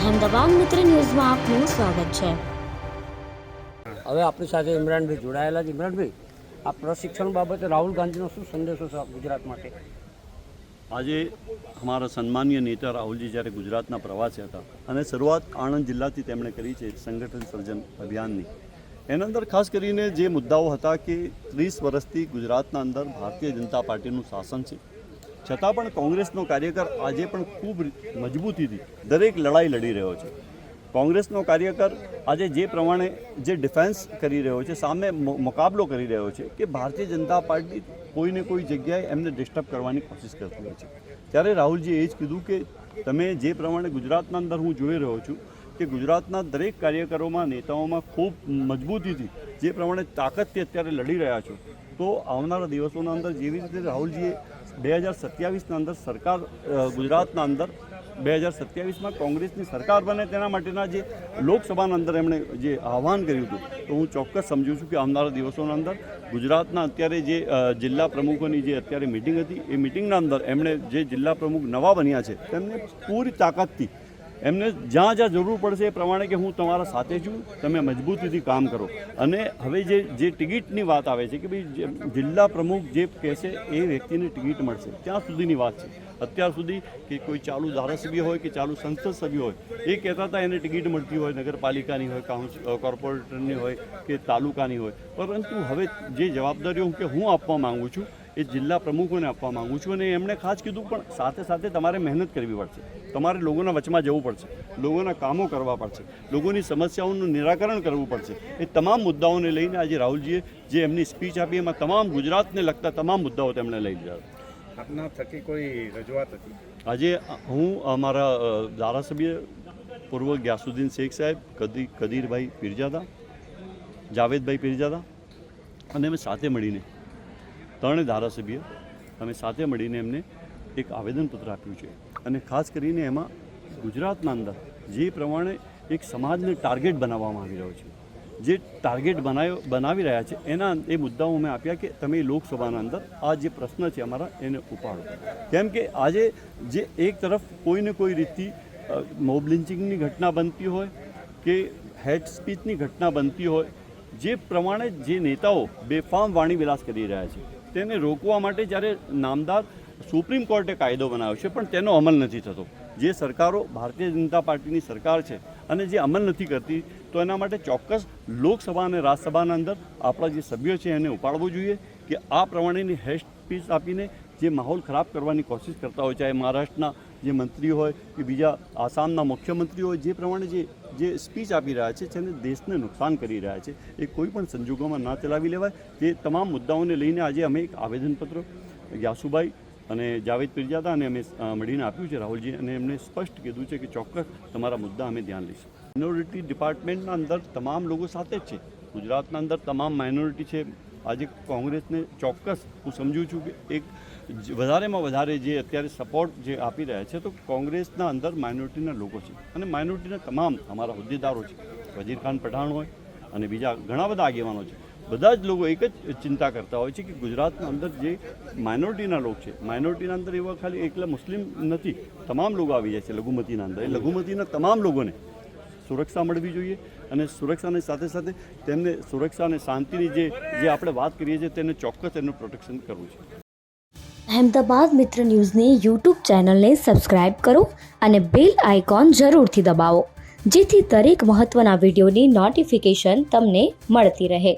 અહેમદાબાદ મિત્ર ન્યૂઝમાં આપનું સ્વાગત છે. હવે આપણી સાથે ઇમરાનભાઈ જોડાયેલા છે. ઇમરાનભાઈ આ પ્રશિક્ષણ બાબતે રાહુલ ગાંધીનો શું સંદેશો છે ગુજરાત માટે? આજે અમારા સન્માનીય નેતા રાહુલજી જ્યારે ગુજરાતના પ્રવાસે હતા અને શરૂઆત આણંદ જિલ્લાથી તેમણે કરી છે સંગઠન સર્જન અભિયાનની. એના અંદર ખાસ કરીને જે મુદ્દાઓ હતા કે ત્રીસ વર્ષથી ગુજરાતના અંદર ભારતીય જનતા પાર્ટીનું શાસન છે છતાં પણ કોંગ્રેસનો કાર્યકર આજે પણ ખૂબ મજબૂતીથી દરેક લડાઈ લડી રહ્યો છે. કોંગ્રેસનો કાર્યકર આજે જે પ્રમાણે જે ડિફેન્સ કરી રહ્યો છે, સામે મુકાબલો કરી રહ્યો છે કે ભારતીય જનતા પાર્ટી કોઈને કોઈ જગ્યાએ એમને ડિસ્ટર્બ કરવાની કોશિશ કરતી હોય છે. ત્યારે રાહુલજીએ એ જ કીધું કે તમે જે પ્રમાણે ગુજરાતના અંદર હું જોઈ રહ્યો છું કે ગુજરાતના દરેક કાર્યકરોમાં, નેતાઓમાં ખૂબ મજબૂતીથી જે પ્રમાણે તાકાતથી અત્યારે લડી રહ્યા છો, તો આવનારા દિવસોના અંદર જેવી રીતે રાહુલજીએ બે હજાર સત્યાવીસના અંદર સરકાર ગુજરાતના અંદર બે હજાર સત્યાવીસમાં કોંગ્રેસની સરકાર બને તેના માટેના જે લોકસભાના અંદર એમણે જે આહવાન કર્યું હતું, તો હું ચોક્કસ સમજુ છું કે આવનારા દિવસોના અંદર ગુજરાતના અત્યારે જે જિલ્લા પ્રમુખોની જે અત્યારે મિટિંગ હતી, એ મિટિંગના અંદર એમણે જે જિલ્લા પ્રમુખ નવા બન્યા છે, તેમને પૂરી તાકાતથી એમને જ્યાં જ્યાં જરૂર પડશે એ પ્રમાણે કે હું તમારા સાથે છું, તમે મજબૂતીથી કામ કરો. અને હવે જે જે ટિકિટની વાત આવે છે કે ભાઈ જિલ્લા પ્રમુખ જે કહેશે એ વ્યક્તિને ટિકિટ મળશે, ત્યાં સુધીની વાત છે. અત્યાર સુધી કે કોઈ ચાલુ ધારાસભ્ય હોય કે ચાલુ સંસદ સભ્ય હોય, એ કહેતા હતા એને ટિકિટ મળતી હોય, નગરપાલિકાની હોય, કાઉન્સ કોર્પોરેટરની હોય કે તાલુકાની હોય. પરંતુ હવે જે જવાબદારીઓ કે હું આપવા માગું છું એ જિલ્લા પ્રમુખોને આપવા માંગુ છું અને એમણે ખાસ કીધું પણ સાથે સાથે તમારે મહેનત કરવી પડશે. તમારે લોકોના વચમાં જવું પડશે. લોકોના કામો કરવા પડશે. લોકોની સમસ્યાઓનું નિરાકરણ કરવું પડશે. એ તમામ મુદ્દાઓને લઈને આજે રાહુલજીએ જે એમની સ્પીચ આપી એમાં તમામ ગુજરાતને લગતા તમામ મુદ્દાઓ તેમણે લઈ લીધા. આપના થકી કોઈ રજૂઆત હતી? આજે હું અમારા ધારાસભ્ય પૂર્વ ગ્યાસુદ્દીન શેખ સાહેબ કદી કદીરભાઈ પીરજાદા જાવેદભાઈ પીરજાદા અને અમે સાથે મળીને ત્રણે ધારાસભ્ય અમે સાથે મળીને એમને એક આવેદનપત્ર આપ્યું છે. અને ખાસ કરીને એમાં ગુજરાતના અંદર જે પ્રમાણે એક સમાજને ટાર્ગેટ બનાવવામાં આવી રહ્યો છે, જે ટાર્ગેટ બનાવ્યો બનાવી રહ્યા છે, એના એ મુદ્દાઓ અમે આપ્યા કે તમે લોકસભાના અંદર આ જે પ્રશ્ન છે અમારા એને ઉપાડો. કેમ કે આજે જે એક તરફ કોઈને કોઈ રીતથી મોબ લિન્ચિંગની ઘટના બનતી હોય કે હેડ સ્પીચની ઘટના બનતી હોય, જે પ્રમાણે જે નેતાઓ બેફામ વાણી વિલાસ કરી રહ્યા છે તેને રોકવા માટે જ્યારે નામદાર સુપ્રીમ કોર્ટે કાયદો બનાવ્યો છે, પણ તેનો અમલ નથી થતો. જે સરકારો ભારતીય જનતા પાર્ટીની સરકાર છે અને જે અમલ નથી કરતી, તો એના માટે ચોક્કસ લોકસભા અને રાજ્યસભાના અંદર આપણા જે સભ્યો છે એને ઉપાડવું જોઈએ કે આ પ્રમાણેની હેસ્ટ સ્પીચ આપીને જે માહોલ ખરાબ કરવાની કોશિશ કરતા હોય, ચાહે મહારાષ્ટ્રના જે મંત્રી હોય કે બીજા આસામના મુખ્યમંત્રી હોય, જે પ્રમાણે જે જે સ્પીચ આપી રહ્યા છે, જેને દેશને નુકસાન કરી રહ્યા છે, એ કોઈ પણ સંજોગોમાં ના ચલાવી લેવાય. તે તમામ મુદ્દાઓને લઈને આજે અમે એક આવેદનપત્ર યાસુભાઈ અને જાવેદ પિરજાદા અને અમે મળીને આપ્યું છે, રાહુલજી, અને એમને સ્પષ્ટ કીધું છે કે ચોક્કસ તમારા મુદ્દા અમે ધ્યાન લઈશું. માઇનોરિટી ડિપાર્ટમેન્ટના અંદર તમામ લોકો સાથે જ છે. ગુજરાતના અંદર તમામ માઇનોરિટી છે આજે કોંગ્રેસને ચોક્કસ હું સમજું છું કે એક વધારેમાં વધારે જે અત્યારે સપોર્ટ જે આપી રહ્યા છે, તો કોંગ્રેસના અંદર માઇનોરિટીના લોકો છે. અને માઇનોરિટીના તમામ અમારા હોદ્દેદારો છે. વજીર ખાન પઠાણ હોય અને બીજા ઘણા બધા આગેવાનો છે. બધા જ લોકો એક જ ચિંતા કરતા હોય છે કે ગુજરાતના અંદર જે માઇનોરિટીના લોકો છે માઇનોરિટીના અંદર એવા ખાલી એકલા મુસ્લિમ નથી. તમામ લોકો આવી જાય છે લઘુમતીના અંદર. એ લઘુમતીના તમામ લોકોને સુરક્ષા મળવી જોઈએ અને સુરક્ષાની સાથે સાથે તેમને સુરક્ષા અને શાંતિની જે જે આપણે વાત કરીએ છીએ તેને ચોક્કસ એનું પ્રોટેક્શન કરવું છે. અહેમદાબાદ મિત્ર ન્યૂઝની યુટ્યુબ ચેનલને સબસ્ક્રાઇબ કરો અને બેલ આઇકોન જરૂરથી દબાવો, જેથી દરેક મહત્ત્વના વિડીયોની નોટિફિકેશન તમને મળતી રહે.